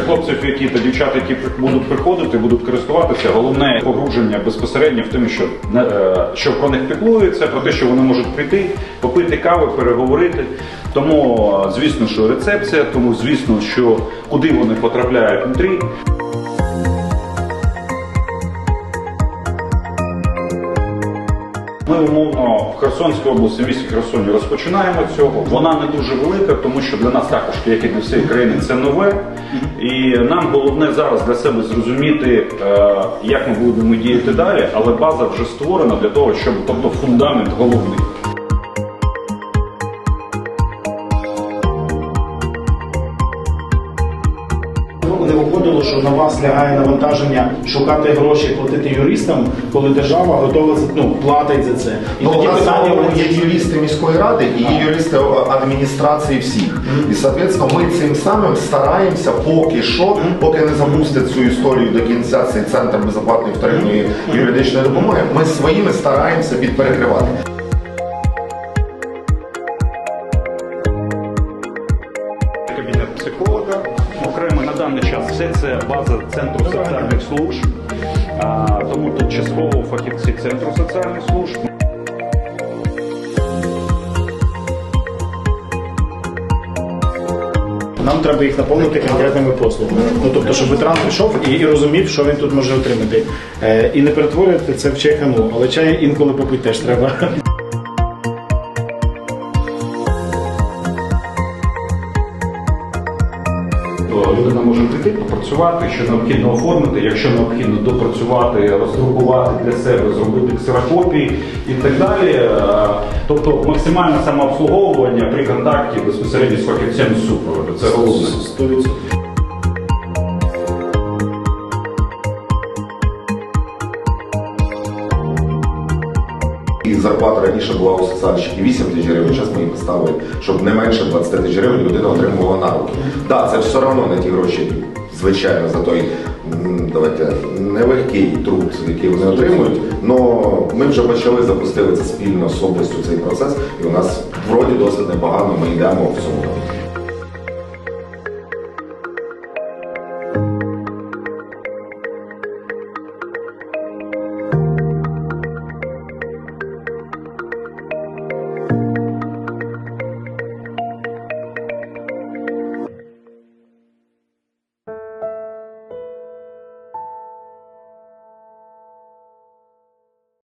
хлопців, які та дівчат, які будуть приходити, будуть користуватися. Головне погруження безпосередньо в тому, що е, що про них піклується, про те, що вони можуть прийти, попити кави, переговорити. Тому, е, звісно, що рецепція, тому звісно, що куди вони потрапляють внутрі. Ми умовно в Херсонській області, в місті Херсоні розпочинаємо цього. Вона не дуже велика, тому що для нас також, як і для всієї країни, це нове. І нам головне зараз для себе зрозуміти, е, як ми будемо діяти далі, але база вже створена для того, щоб тобто фундамент головний. Не виходило, що на вас лягає навантаження шукати гроші, платити юристам, коли держава готова ну, платить за це. І Ну, у тоді нас питання є юристи міської ради і є юристи адміністрації всіх. І, соответственно, ми цим самим стараємося поки що, поки не запустить цю історію до кінця цей центр безоплатної вторинної юридичної допомоги, ми своїми стараємося підперекривати. Кабінет психолога. Окремо на даний час все це база центру соціальних служб. Тому тут частково фахівці центру соціальних служб. Нам треба їх наповнити конкретними послугами. Ну тобто, щоб ветеран прийшов і, і розумів, що він тут може отримати. Е, і не перетворювати це в чайхану, але чай інколи попити теж треба. Людина може прийти, попрацювати, що необхідно оформити, якщо необхідно допрацювати, роздрукувати для себе, зробити ксерокопії і так далі. Е, Тобто максимальне самообслуговування при контакті безпосередньо з фахівцем супроводу. Це головне. І зарплата раніше була у соціальщиків 8 тисяч гривень, зараз ми її поставили, щоб не менше 20 тисяч гривень людина отримувала на руки. Так, да, це все одно не ті гроші, звичайно, за той давайте нелегкий труд, який вони отримують. але ми вже почали запустили це спільно з областю цей процес, і у нас вроді досить непогано ми йдемо в цьому